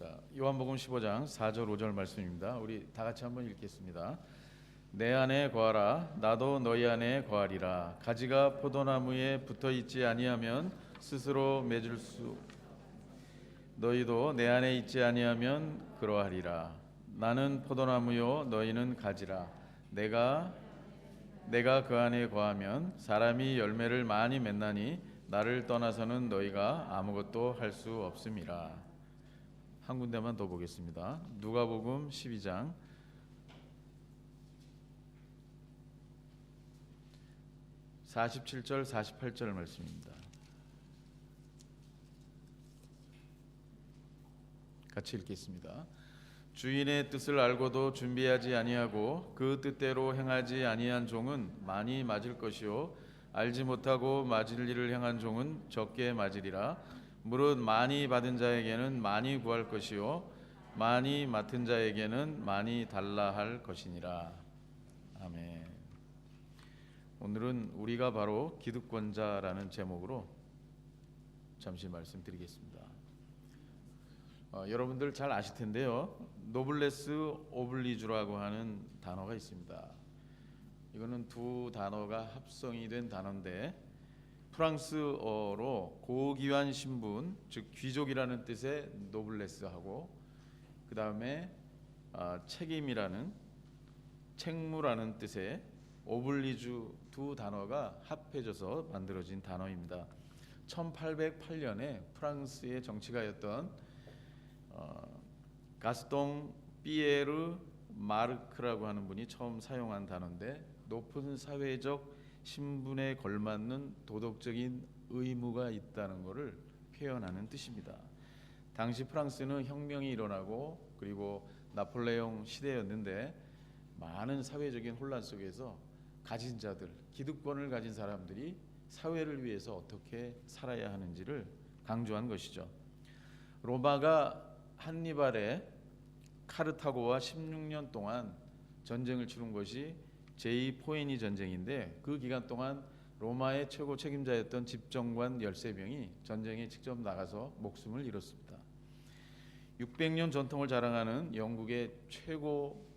자, 요한복음 15장 4절 5절 말씀입니다. 우리 다 같이 한번 읽겠습니다. 내 안에 거하라 나도 너희 안에 거하리라 가지가 포도나무에 붙어 있지 아니하면 스스로 맺을 수 너희도 내 안에 있지 아니하면 그러하리라 나는 포도나무요 너희는 가지라 내가 내가 그 안에 거하면 사람이 열매를 많이 맺나니 나를 떠나서는 너희가 아무것도 할 수 없음이라 한 군데만 더 보겠습니다 누가복음 12장 47절 48절 말씀입니다. 같이 읽겠습니다. 주인의 뜻을 알고도 준비하지 아니하고 그 뜻대로 행하지 아니한 종은 많이 맞을 것이요 알지 못하고 맞을 일을 행한 종은 적게 맞으리라 무릇 많이 받은 자에게는 많이 구할 것이요 많이 맡은 자에게는 많이 달라 할 것이니라 아멘. 오늘은 우리가 바로 기득권자라는 제목으로 잠시 말씀드리겠습니다. 어, 여러분들 잘 아실 텐데요. 노블레스 오블리주라고 하는 단어가 있습니다. 이거는 두 단어가 합성이 된 단어인데 프랑스어로 고귀한 신분, 즉 귀족이라는 뜻의 노블레스하고 그 다음에 아, 책임이라는 책무라는 뜻의 오블리주 두 단어가 합해져서 만들어진 단어입니다. 1808년에 프랑스의 정치가였던 어, 가스동 피에르 마르크라고 하는 분이 처음 사용한 단어인데 높은 사회적 신분에 걸맞는 도덕적인 의무가 있다는 것을 표현하는 뜻입니다. 당시 프랑스는 혁명이 일어나고 그리고 나폴레옹 시대였는데 많은 사회적인 혼란 속에서 가진 자들, 기득권을 가진 사람들이 사회를 위해서 어떻게 살아야 하는지를 강조한 것이죠. 로마가 한니발의 카르타고와 16년 동안 전쟁을 치른 것이 제2 포에니 전쟁인데 그 기간 동안 로마의 최고 책임자였던 집정관 13명이 전쟁에 직접 나가서 목숨을 잃었습니다. 600년 전통을 자랑하는 영국의 최고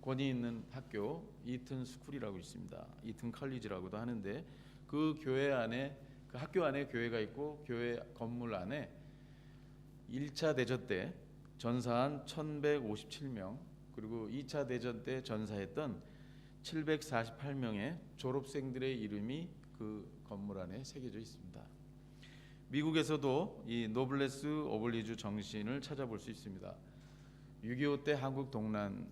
권위 있는 학교 이튼 스쿨이라고 있습니다. 이튼 칼리지라고도 하는데 그 교회 안에 그 학교 안에 교회가 있고 교회 건물 안에 1차 대전 때 전사한 1157명 그리고 2차 대전 때 전사했던 748명의 졸업생들의 이름이 그 건물 안에 새겨져 있습니다. 미국에서도 이 노블레스 오블리주 정신을 찾아볼 수 있습니다. 6.25 때 한국 동란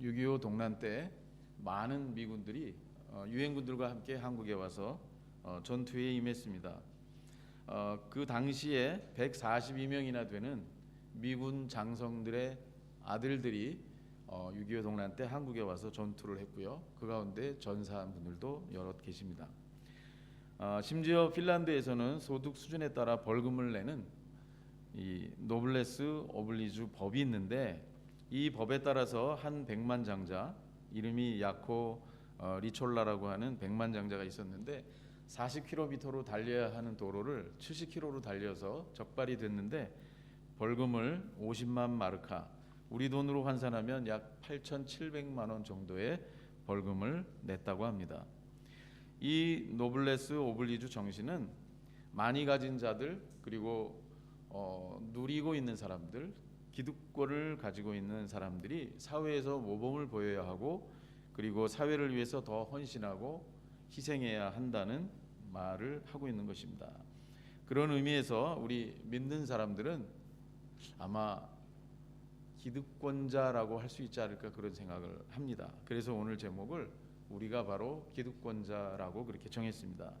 6.25 동란 때 많은 미군들이 어, 유엔군들과 함께 한국에 와서 어, 전투에 임했습니다. 어, 그 당시에 142명이나 되는 미군 장성들의 아들들이 6.25 동란 때 한국에 와서 전투를 했고요. 그 가운데 전사한 분들도 여럿 계십니다. 심지어 핀란드에서는 소득 수준에 따라 벌금을 내는 이 노블레스 오블리주 법이 있는데 이 법에 따라서 한 백만 장자 이름이 야코 어, 리촐라라고 하는 백만 장자가 있었는데 40km로 달려야 하는 도로를 70km로 달려서 적발이 됐는데 벌금을 50만 마르카 우리 돈으로 환산하면 약 8,700만 원 정도의 벌금을 냈다고 합니다. 이 노블레스 오블리주 정신은 많이 가진 자들 그리고 어, 누리고 있는 사람들 기득권을 가지고 있는 사람들이 사회에서 모범을 보여야 하고 그리고 사회를 위해서 더 헌신하고 희생해야 한다는 말을 하고 있는 것입니다. 그런 의미에서 우리 믿는 사람들은 아마 기득권자라고 할 수 있지 않을까 그런 생각을 합니다. 그래서 오늘 제목을 우리가 바로 기득권자라고 그렇게 정했습니다.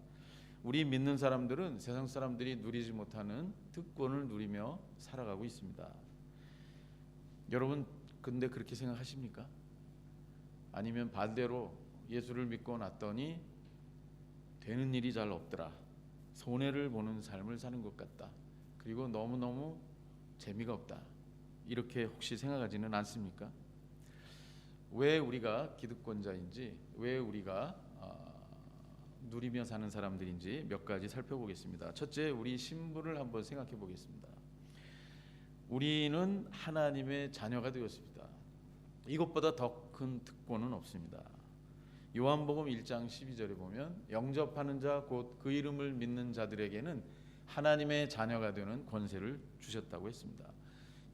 우리 믿는 사람들은 세상 사람들이 누리지 못하는 특권을 누리며 살아가고 있습니다. 여러분 근데 그렇게 생각하십니까? 아니면 반대로 예수를 믿고 났더니 되는 일이 잘 없더라. 손해를 보는 삶을 사는 것 같다. 그리고 너무너무 재미가 없다. 이렇게 혹시 생각하지는 않습니까? 왜 우리가 기득권자인지, 왜 우리가 어, 누리며 사는 사람들인지 몇 가지 살펴보겠습니다. 첫째, 우리 신분을 한번 생각해 보겠습니다. 우리는 하나님의 자녀가 되었습니다. 이것보다 더 큰 특권은 없습니다. 요한복음 1장 12절에 보면 영접하는 자 곧 그 이름을 믿는 자들에게는 하나님의 자녀가 되는 권세를 주셨다고 했습니다.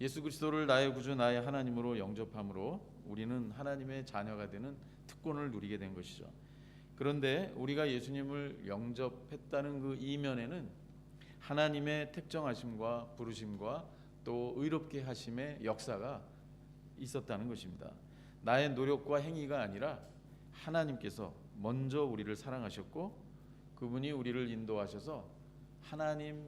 예수 그리스도를 나의 구주 나의 하나님으로 영접함으로 우리는 하나님의 자녀가 되는 특권을 누리게 된 것이죠. 그런데 우리가 예수님을 영접했다는 그 이면에는 하나님의 택정하심과 부르심과 또 의롭게 하심의 역사가 있었다는 것입니다. 나의 노력과 행위가 아니라 하나님께서 먼저 우리를 사랑하셨고 그분이 우리를 인도하셔서 하나님의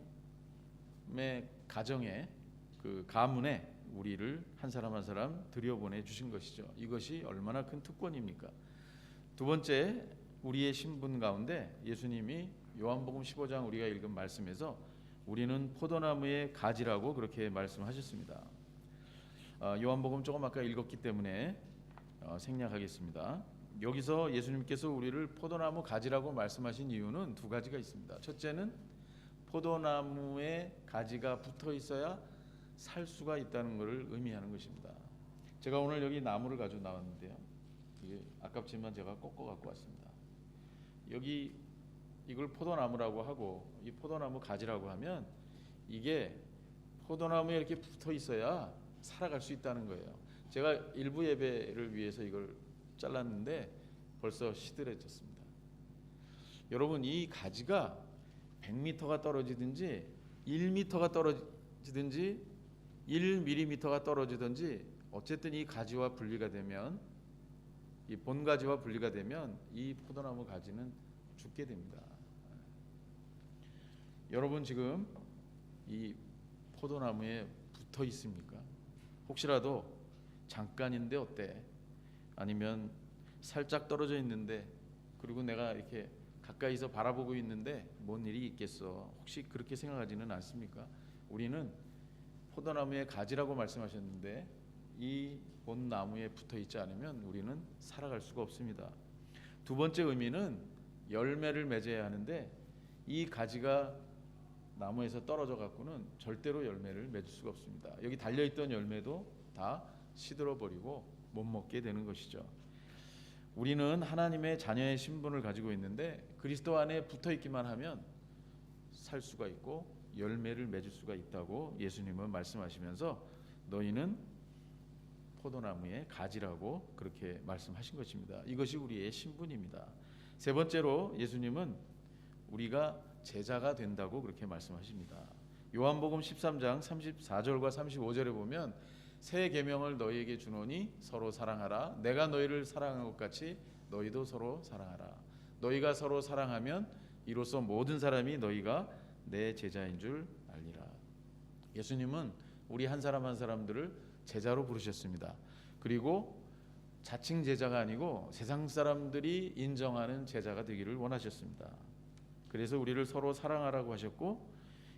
가정에 그 가문에 우리를 한 사람 한 사람 들여보내 주신 것이죠. 이것이 얼마나 큰 특권입니까? 두 번째 우리의 신분 가운데 예수님이 요한복음 15장 우리가 읽은 말씀에서 우리는 포도나무의 가지라고 그렇게 말씀하셨습니다. 어, 요한복음 조금 아까 읽었기 때문에 어, 생략하겠습니다. 여기서 예수님께서 우리를 포도나무 가지라고 말씀하신 이유는 두 가지가 있습니다. 첫째는 포도나무에 가지가 붙어 있어야 살 수가 있다는 것을 의미하는 것입니다. 제가 오늘 여기 나무를 가지고 나왔는데요. 이게 아깝지만 제가 꺾어 갖고 왔습니다. 여기 이걸 포도나무라고 하고 이 포도나무 가지라고 하면 이게 포도나무에 이렇게 붙어 있어야 살아갈 수 있다는 거예요. 제가 일부 예배를 위해서 이걸 잘랐는데 벌써 시들해졌습니다. 여러분 이 가지가 100m가 떨어지든지 1m가 떨어지든지 1mm가 떨어지든지 어쨌든 이 가지와 분리가 되면 이 본 가지와 분리가 되면 이 포도나무 가지는 죽게 됩니다. 여러분 지금 이 포도나무에 붙어 있습니까? 혹시라도 잠깐인데 어때? 아니면 살짝 떨어져 있는데 그리고 내가 이렇게 가까이서 바라보고 있는데 뭔 일이 있겠어? 혹시 그렇게 생각하지는 않습니까? 우리는 포도나무의 가지라고 말씀하셨는데 이 본 나무에 붙어 있지 않으면 우리는 살아갈 수가 없습니다. 두 번째 의미는 열매를 맺어야 하는데 이 가지가 나무에서 떨어져 갖고는 절대로 열매를 맺을 수가 없습니다. 여기 달려 있던 열매도 다 시들어 버리고 못 먹게 되는 것이죠. 우리는 하나님의 자녀의 신분을 가지고 있는데 그리스도 안에 붙어 있기만 하면 살 수가 있고 열매를 맺을 수가 있다고 예수님은 말씀하시면서 너희는 포도나무의 가지라고 그렇게 말씀하신 것입니다. 이것이 우리의 신분입니다. 세 번째로 예수님은 우리가 제자가 된다고 그렇게 말씀하십니다. 요한복음 13장 34절과 35절에 보면 새 계명을 너희에게 주노니 서로 사랑하라. 내가 너희를 사랑한 것 같이 너희도 서로 사랑하라. 너희가 서로 사랑하면 이로써 모든 사람이 너희가 내 제자인 줄 알리라. 예수님은 우리 한 사람 한 사람들을 제자로 부르셨습니다. 그리고 자칭 제자가 아니고 세상 사람들이 인정하는 제자가 되기를 원하셨습니다. 그래서 우리를 서로 사랑하라고 하셨고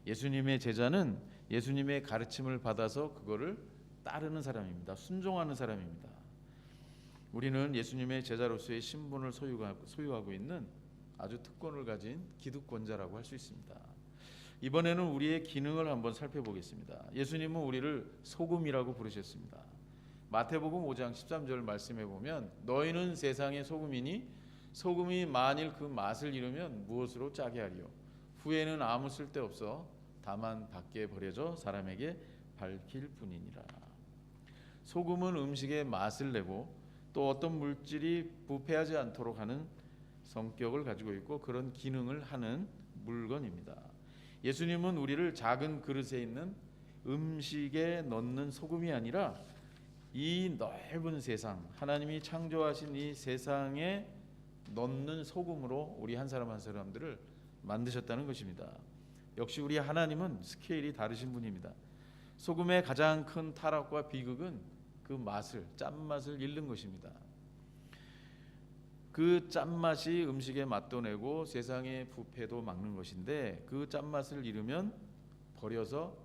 예수님의 제자는 예수님의 가르침을 받아서 그거를 따르는 사람입니다. 순종하는 사람입니다. 우리는 예수님의 제자로서의 신분을 소유하고 있는 아주 특권을 가진 기득권자라고 할 수 있습니다. 이번에는 우리의 기능을 한번 살펴보겠습니다. 예수님은 우리를 소금이라고 부르셨습니다. 마태복음 5장 13절 말씀해 보면 너희는 세상의 소금이니 소금이 만일 그 맛을 잃으면 무엇으로 짜게 하리요 후에는 아무 쓸데 없어 다만 밖에 버려져 사람에게 밝힐 뿐이니라. 소금은 음식의 맛을 내고 또 어떤 물질이 부패하지 않도록 하는 성격을 가지고 있고 그런 기능을 하는 물건입니다. 예수님은 우리를 작은 그릇에 있는 음식에 넣는 소금이 아니라 이 넓은 세상 하나님이 창조하신 이 세상에 넣는 소금으로 우리 한 사람 한 사람들을 만드셨다는 것입니다. 역시 우리 하나님은 스케일이 다르신 분입니다. 소금의 가장 큰 타락과 비극은 그 맛을 짠맛을 잃는 것입니다. 그 짠맛이 음식의 맛도 내고 세상의 부패도 막는 것인데 그 짠맛을 잃으면 버려서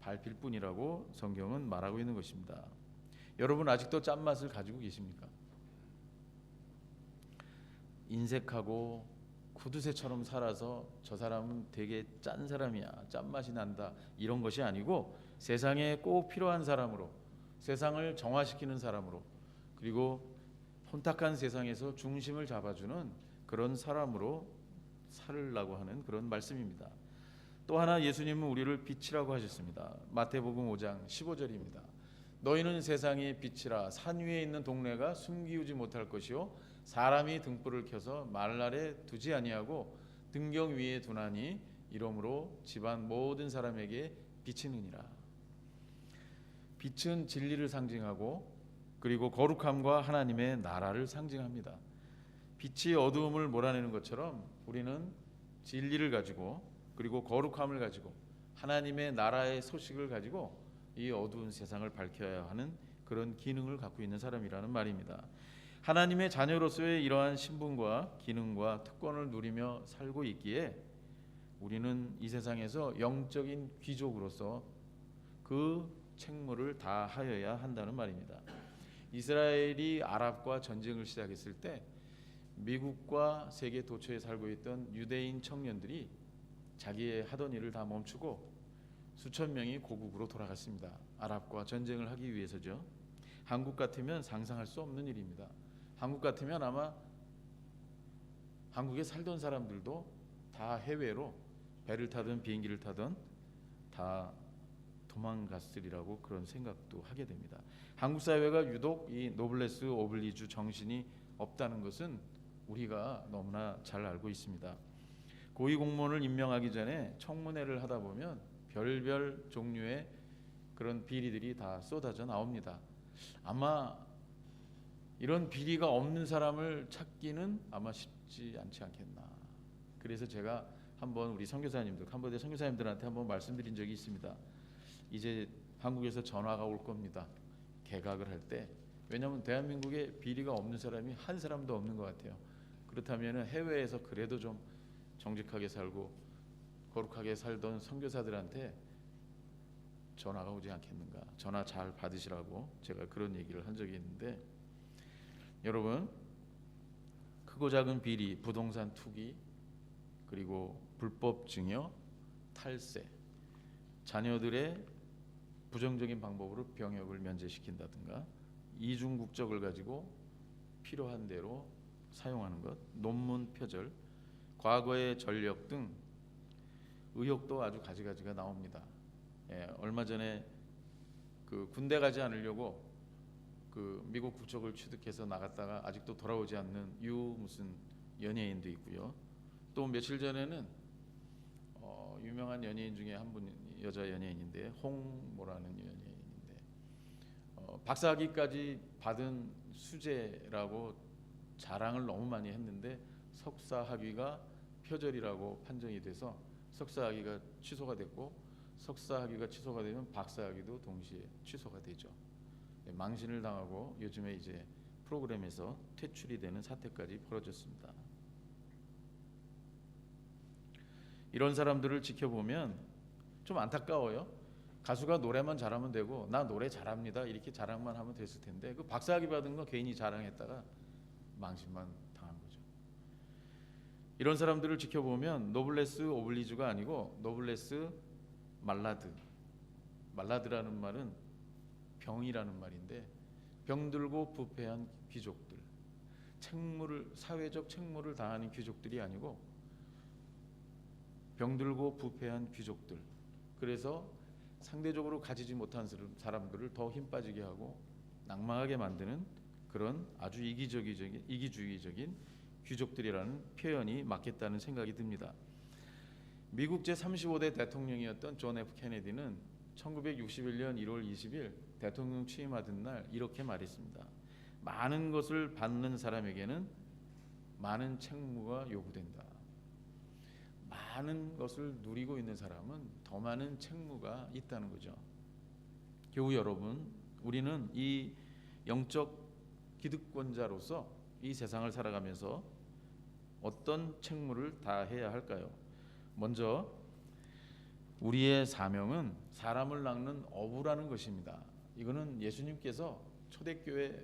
밟힐 뿐이라고 성경은 말하고 있는 것입니다. 여러분 아직도 짠맛을 가지고 계십니까? 인색하고 구두쇠처럼 살아서 저 사람은 되게 짠 사람이야. 짠맛이 난다. 이런 것이 아니고 세상에 꼭 필요한 사람으로 세상을 정화시키는 사람으로 그리고 혼탁한 세상에서 중심을 잡아주는 그런 사람으로 살으려고 하는 그런 말씀입니다. 또 하나 예수님은 우리를 빛이라고 하셨습니다. 마태복음 5장 15절입니다. 너희는 세상의 빛이라 산 위에 있는 동네가 숨기우지 못할 것이요 사람이 등불을 켜서 말날에 두지 아니하고 등경 위에 두나니 이러므로 집안 모든 사람에게 비치느니라. 빛은 진리를 상징하고 그리고 거룩함과 하나님의 나라를 상징합니다. 빛이 어두움을 몰아내는 것처럼 우리는 진리를 가지고 그리고 거룩함을 가지고 하나님의 나라의 소식을 가지고 이 어두운 세상을 밝혀야 하는 그런 기능을 갖고 있는 사람이라는 말입니다. 하나님의 자녀로서의 이러한 신분과 기능과 특권을 누리며 살고 있기에 우리는 이 세상에서 영적인 귀족으로서 그 책무를 다하여야 한다는 말입니다. 이스라엘이 아랍과 전쟁을 시작했을 때 미국과 세계 도처에 살고 있던 유대인 청년들이 자기의 하던 일을 다 멈추고 수천 명이 고국으로 돌아갔습니다. 아랍과 전쟁을 하기 위해서죠. 한국 같으면 상상할 수 없는 일입니다. 한국 같으면 아마 한국에 살던 사람들도 다 해외로 배를 타든 비행기를 타든 다 도망갔으리라고 그런 생각도 하게 됩니다. 한국 사회가 유독 이 노블레스 오블리주 정신이 없다는 것은 우리가 너무나 잘 알고 있습니다. 고위 공무원을 임명하기 전에 청문회를 하다 보면 별별 종류의 그런 비리들이 다 쏟아져 나옵니다. 아마 이런 비리가 없는 사람을 찾기는 아마 쉽지 않지 않겠나. 그래서 제가 한번 우리 선교사님들 캄보디아 선교사님들한테 한번 말씀드린 적이 있습니다. 이제 한국에서 전화가 올 겁니다. 개각을 할 때. 왜냐하면 대한민국에 비리가 없는 사람이 한 사람도 없는 것 같아요. 그렇다면 해외에서 그래도 좀 정직하게 살고 거룩하게 살던 선교사들한테 전화가 오지 않겠는가? 전화 잘 받으시라고 제가 그런 얘기를 한 적이 있는데 여러분 크고 작은 비리, 부동산 투기 그리고 불법 증여, 탈세, 자녀들의 부정적인 방법으로 병역을 면제시킨다든가 이중 국적을 가지고 필요한 대로 사용하는 것, 논문 표절, 과거의 전력 등 의혹도 아주 가지가지가 나옵니다. 예, 얼마 전에 그 군대 가지 않으려고 그 미국 국적을 취득해서 나갔다가 아직도 돌아오지 않는 유 무슨 연예인도 있고요. 또 며칠 전에는 어, 유명한 연예인 중에 한 분 여자 연예인인데 홍모라는 연예인인데 어, 박사학위까지 받은 수재라고 자랑을 너무 많이 했는데 석사 학위가 표절이라고 판정이 돼서 석사 학위가 취소가 됐고 석사 학위가 취소가 되면 박사 학위도 동시에 취소가 되죠. 네, 망신을 당하고 요즘에 이제 프로그램에서 퇴출이 되는 사태까지 벌어졌습니다. 이런 사람들을 지켜보면 좀 안타까워요. 가수가 노래만 잘하면 되고 나 노래 잘합니다 이렇게 자랑만 하면 됐을 텐데 그 박사학위 받은 거 괜히 자랑했다가 망신만 당한 거죠. 이런 사람들을 지켜보면 노블레스 오블리주가 아니고 노블레스 말라드 말라드라는 말은 병이라는 말인데 병들고 부패한 귀족들 책무를 사회적 책무를 다하는 귀족들이 아니고 병들고 부패한 귀족들 그래서 상대적으로 가지지 못한 사람들을 더 힘 빠지게 하고 낭망하게 만드는 그런 아주 이기적이적인 이기주의적인 귀족들이라는 표현이 맞겠다는 생각이 듭니다. 미국 제 35대 대통령이었던 존 F 케네디는 1961년 1월 20일 대통령 취임하던 날 이렇게 말했습니다. 많은 것을 받는 사람에게는 많은 책무가 요구된다. 많은 것을 누리고 있는 사람은 더 많은 책무가 있다는 거죠. 교우 여러분, 우리는 이 영적 기득권자로서 이 세상을 살아가면서 어떤 책무를 다 해야 할까요? 먼저 우리의 사명은 사람을 낚는 어부라는 것입니다. 이거는 예수님께서 초대교회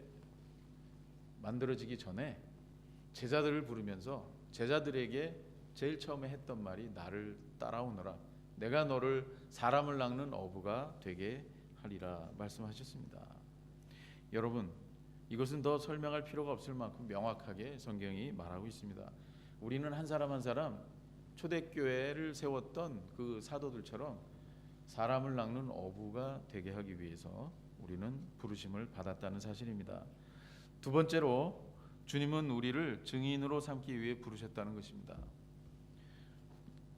만들어지기 전에 제자들을 부르면서 제자들에게 제일 처음에 했던 말이 나를 따라오너라. 내가 너를 사람을 낚는 어부가 되게 하리라 말씀하셨습니다. 여러분, 이것은 더 설명할 필요가 없을 만큼 명확하게 성경이 말하고 있습니다. 우리는 한 사람 한 사람 초대교회를 세웠던 그 사도들처럼 사람을 낚는 어부가 되게 하기 위해서 우리는 부르심을 받았다는 사실입니다. 두 번째로 주님은 우리를 증인으로 삼기 위해 부르셨다는 것입니다.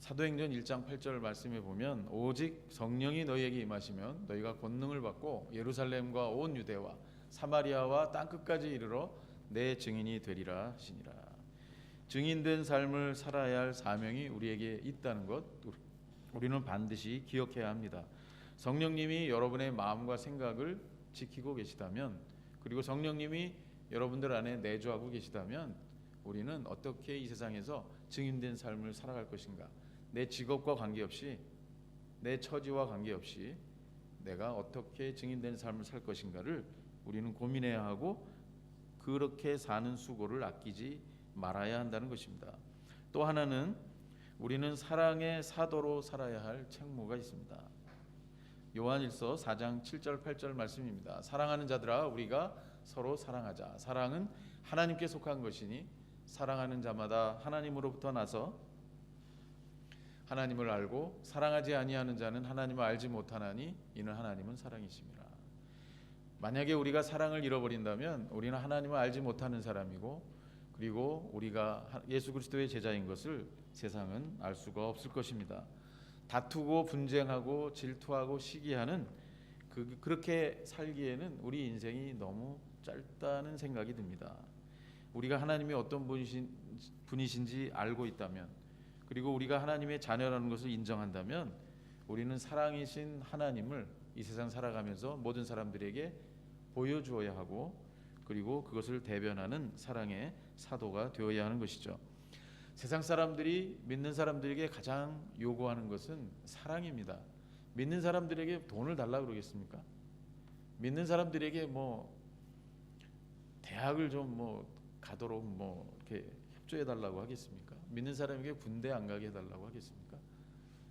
사도행전 1장 8절 말씀에 보면 오직 성령이 너희에게 임하시면 너희가 권능을 받고 예루살렘과 온 유대와 사마리아와 땅 끝까지 이르러 내 증인이 되리라 하시니라. 증인된 삶을 살아야 할 사명이 우리에게 있다는 것 우리는 반드시 기억해야 합니다. 성령님이 여러분의 마음과 생각을 지키고 계시다면 그리고 성령님이 여러분들 안에 내주하고 계시다면 우리는 어떻게 이 세상에서 증인된 삶을 살아갈 것인가? 내 직업과 관계없이 내 처지와 관계없이 내가 어떻게 증인된 삶을 살 것인가를 우리는 고민해야 하고 그렇게 사는 수고를 아끼지 말아야 한다는 것입니다. 또 하나는 우리는 사랑의 사도로 살아야 할 책무가 있습니다. 요한일서 4장 7절 8절 말씀입니다. 사랑하는 자들아 우리가 서로 사랑하자. 사랑은 하나님께 속한 것이니 사랑하는 자마다 하나님으로부터 나서 하나님을 알고 사랑하지 아니하는 자는 하나님을 알지 못하나니 이는 하나님은 사랑이심이라. 만약에 우리가 사랑을 잃어버린다면 우리는 하나님을 알지 못하는 사람이고 그리고 우리가 예수 그리스도의 제자인 것을 세상은 알 수가 없을 것입니다. 다투고 분쟁하고 질투하고 시기하는 그, 그렇게 살기에는 우리 인생이 너무 짧다는 생각이 듭니다. 우리가 하나님이 어떤 분이신, 분이신지 알고 있다면 그리고 우리가 하나님의 자녀라는 것을 인정한다면 우리는 사랑이신 하나님을 이 세상 살아가면서 모든 사람들에게 보여주어야 하고 그리고 그것을 대변하는 사랑의 사도가 되어야 하는 것이죠. 세상 사람들이 믿는 사람들에게 가장 요구하는 것은 사랑입니다. 믿는 사람들에게 돈을 달라 그러겠습니까? 믿는 사람들에게 뭐 대학을 좀 뭐 가도록 뭐 이렇게 협조해 달라고 하겠습니까? 믿는 사람에게 군대 안 가게 해 달라고 하겠습니까?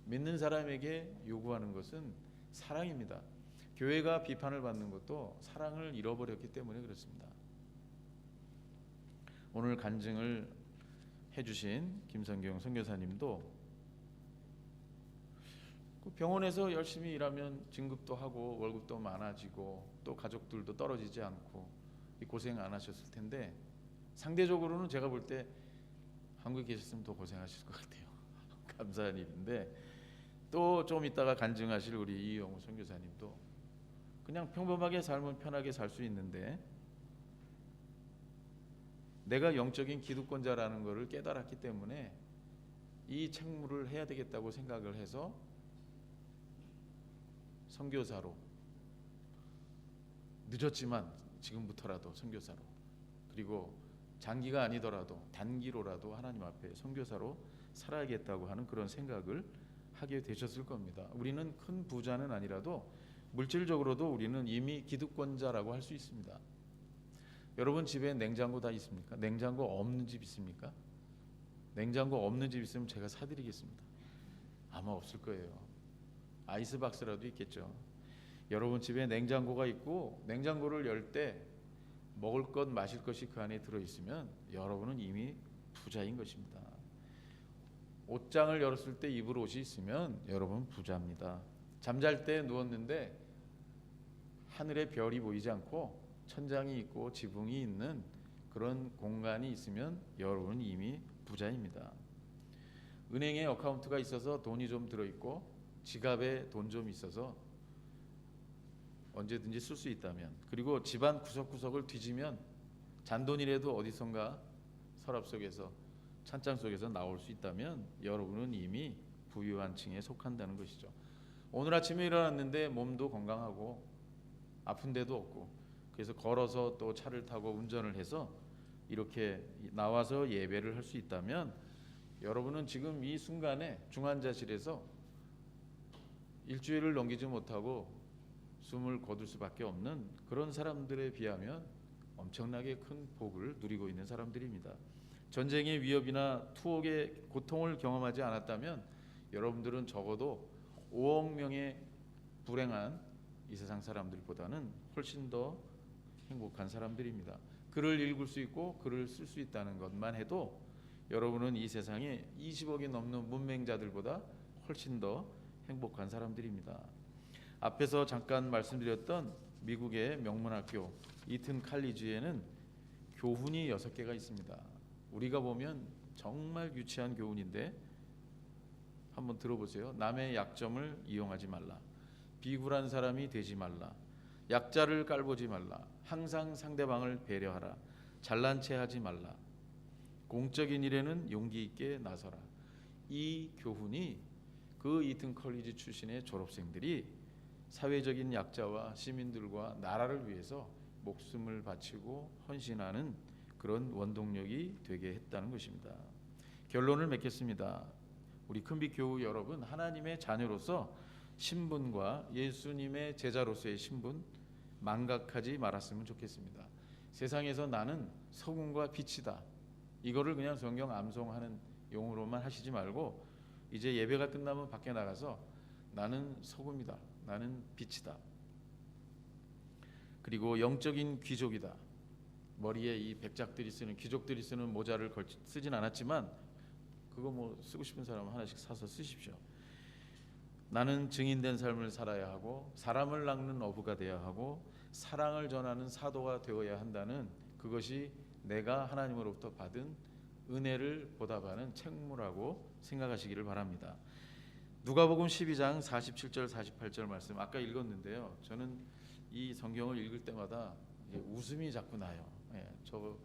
믿는 사람에게 요구하는 것은 사랑입니다. 교회가 비판을 받는 것도 사랑을 잃어버렸기 때문에 그렇습니다. 오늘 간증을 해주신 김성경 선교사님도 그 병원에서 열심히 일하면 진급도 하고 월급도 많아지고 또 가족들도 떨어지지 않고 고생 안 하셨을 텐데 상대적으로는 제가 볼 때 한국에 계셨으면 더 고생하실 것 같아요. 감사한 일인데 또 좀 이따가 간증하실 우리 이영우 선교사님도 그냥 평범하게 살면 편하게 살 수 있는데 내가 영적인 기득권자라는 것을 깨달았기 때문에 이 책무를 해야 되겠다고 생각을 해서 선교사로 늦었지만 지금부터라도 선교사로 그리고 장기가 아니더라도 단기로라도 하나님 앞에 선교사로 살아야겠다고 하는 그런 생각을 하게 되셨을 겁니다. 우리는 큰 부자는 아니라도 물질적으로도 우리는 이미 기득권자라고 할 수 있습니다. 여러분 집에 냉장고 다 있습니까? 냉장고 없는 집 있습니까? 냉장고 없는 집 있으면 제가 사드리겠습니다. 아마 없을 거예요. 아이스박스라도 있겠죠. 여러분 집에 냉장고가 있고 냉장고를 열 때 먹을 것 마실 것이 그 안에 들어 있으면 여러분은 이미 부자인 것입니다. 옷장을 열었을 때 입을 옷이 있으면 여러분 부자입니다. 잠잘 때 누웠는데 하늘에 별이 보이지 않고 천장이 있고 지붕이 있는 그런 공간이 있으면 여러분은 이미 부자입니다. 은행에 어카운트가 있어서 돈이 좀 들어 있고 지갑에 돈 좀 있어서 언제든지 쓸 수 있다면 그리고 집안 구석구석을 뒤지면 잔돈이라도 어디선가 서랍 속에서 찬장 속에서 나올 수 있다면 여러분은 이미 부유한 층에 속한다는 것이죠. 오늘 아침에 일어났는데 몸도 건강하고 아픈 데도 없고 그래서 걸어서 또 차를 타고 운전을 해서 이렇게 나와서 예배를 할 수 있다면 여러분은 지금 이 순간에 중환자실에서 일주일을 넘기지 못하고 숨을 거둘 수밖에 없는 그런 사람들에 비하면 엄청나게 큰 복을 누리고 있는 사람들입니다. 전쟁의 위협이나 투옥의 고통을 경험하지 않았다면 여러분들은 적어도 5억 명의 불행한 이 세상 사람들보다는 훨씬 더 행복한 사람들입니다. 글을 읽을 수 있고 글을 쓸 수 있다는 것만 해도 여러분은 이 세상에 20억이 넘는 문맹자들보다 훨씬 더 행복한 사람들입니다. 앞에서 잠깐 말씀드렸던 미국의 명문학교 이튼 칼리지에는 교훈이 여섯 개가 있습니다. 우리가 보면 정말 유치한 교훈인데 한번 들어보세요. 남의 약점을 이용하지 말라. 비굴한 사람이 되지 말라. 약자를 깔보지 말라. 항상 상대방을 배려하라. 잘난 체 하지 말라. 공적인 일에는 용기 있게 나서라. 이 교훈이 그 이튼 컬리지 출신의 졸업생들이 사회적인 약자와 시민들과 나라를 위해서 목숨을 바치고 헌신하는 그런 원동력이 되게 했다는 것입니다. 결론을 맺겠습니다. 우리 큰빛 교우 여러분, 하나님의 자녀로서 신분과 예수님의 제자로서의 신분 망각하지 말았으면 좋겠습니다. 세상에서 나는 소금과 빛이다. 이거를 그냥 성경 암송하는 용어로만 하시지 말고 이제 예배가 끝나면 밖에 나가서 나는 소금이다. 나는 빛이다. 그리고 영적인 귀족이다. 머리에 이 백작들이 쓰는 귀족들이 쓰는 모자를 걸 쓰진 않았지만 그거 뭐 쓰고 싶은 사람 은 하나씩 사서 쓰십시오. 나는 증인된 삶을 살아야 하고 사람을 낚는 어부가 되어야 하고 사랑을 전하는 사도가 되어야 한다는 그것이 내가 하나님으로부터 받은 은혜를 보답하는 책무라고 생각하시기를 바랍니다. 누가복음 12장 47절 48절 말씀 아까 읽었는데요. 저는 이 성경을 읽을 때마다 웃음이 자꾸 나요. 예, 저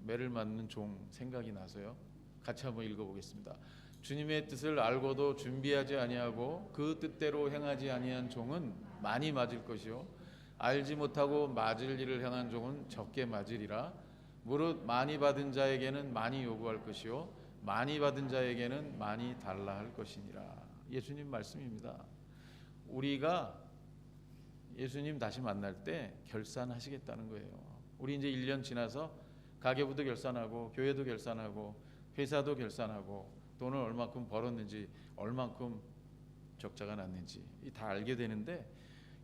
매를 맞는 종 생각이 나서요. 같이 한번 읽어보겠습니다. 주님의 뜻을 알고도 준비하지 아니하고 그 뜻대로 행하지 아니한 종은 많이 맞을 것이요 알지 못하고 맞을 일을 행한 종은 적게 맞으리라 무릇 많이 받은 자에게는 많이 요구할 것이요 많이 받은 자에게는 많이 달라 할 것이니라 예수님 말씀입니다. 우리가 예수님 다시 만날 때 결산하시겠다는 거예요. 우리 이제 1년 지나서 가계부도 결산하고 교회도 결산하고 회사도 결산하고 돈을 얼마큼 벌었는지 얼마큼 적자가 났는지 다 알게 되는데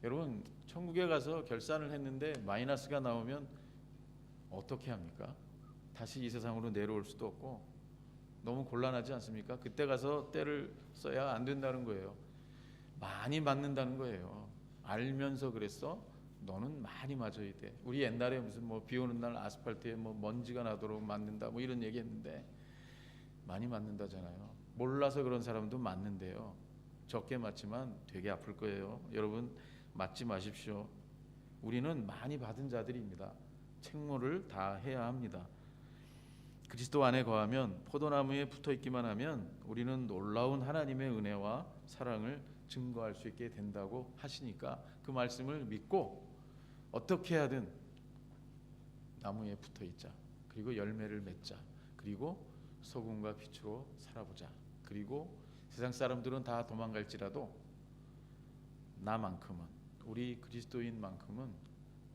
여러분 천국에 가서 결산을 했는데 마이너스가 나오면 어떻게 합니까? 다시 이 세상으로 내려올 수도 없고 너무 곤란하지 않습니까? 그때 가서 때를 써야 안 된다는 거예요. 많이 맞는다는 거예요. 알면서 그랬어? 너는 많이 맞아야 돼. 우리 옛날에 무슨 뭐 비 오는 날 아스팔트에 뭐 먼지가 나도록 맞는다 뭐 이런 얘기 했는데 많이 맞는다잖아요. 몰라서 그런 사람도 맞는데요. 적게 맞지만 되게 아플 거예요. 여러분 맞지 마십시오. 우리는 많이 받은 자들입니다. 책무를 다 해야 합니다. 그리스도 안에 거하면 포도나무에 붙어 있기만 하면 우리는 놀라운 하나님의 은혜와 사랑을 증거할 수 있게 된다고 하시니까 그 말씀을 믿고 어떻게 하든 나무에 붙어 있자. 그리고 열매를 맺자. 그리고 소금과 빛으로 살아보자. 그리고 세상 사람들은 다 도망갈지라도 나만큼은 우리 그리스도인만큼은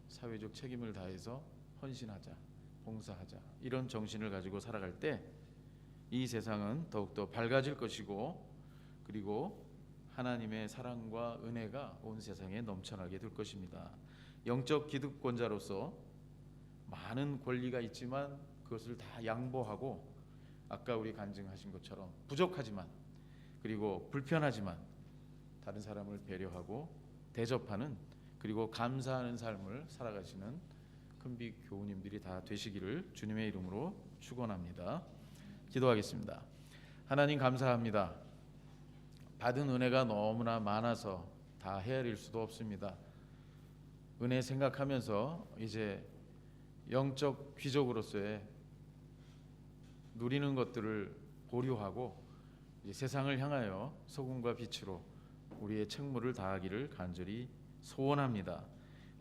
사회적 책임을 다해서 헌신하자, 봉사하자 이런 정신을 가지고 살아갈 때 이 세상은 더욱더 밝아질 것이고 그리고 하나님의 사랑과 은혜가 온 세상에 넘쳐나게 될 것입니다. 영적 기득권자로서 많은 권리가 있지만 그것을 다 양보하고 아까 우리 간증하신 것처럼 부족하지만 그리고 불편하지만 다른 사람을 배려하고 대접하는 그리고 감사하는 삶을 살아가시는 큰빛 교우님들이 다 되시기를 주님의 이름으로 축원합니다. 기도하겠습니다. 하나님 감사합니다. 받은 은혜가 너무나 많아서 다 헤아릴 수도 없습니다. 은혜 생각하면서 이제 영적 귀족으로서의 누리는 것들을 보류하고 세상을 향하여 소금과 빛으로 우리의 책무를 다하기를 간절히 소원합니다.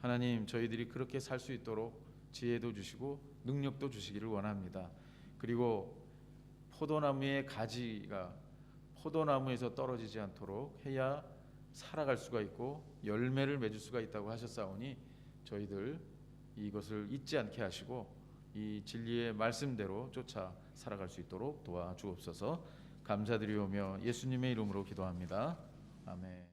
하나님 저희들이 그렇게 살 수 있도록 지혜도 주시고 능력도 주시기를 원합니다. 그리고 포도나무의 가지가 포도나무에서 떨어지지 않도록 해야 살아갈 수가 있고 열매를 맺을 수가 있다고 하셨사오니 저희들 이것을 잊지 않게 하시고 이 진리의 말씀대로 쫓아 살아갈 수 있도록 도와주옵소서. 감사드리오며 예수님의 이름으로 기도합니다. 아멘.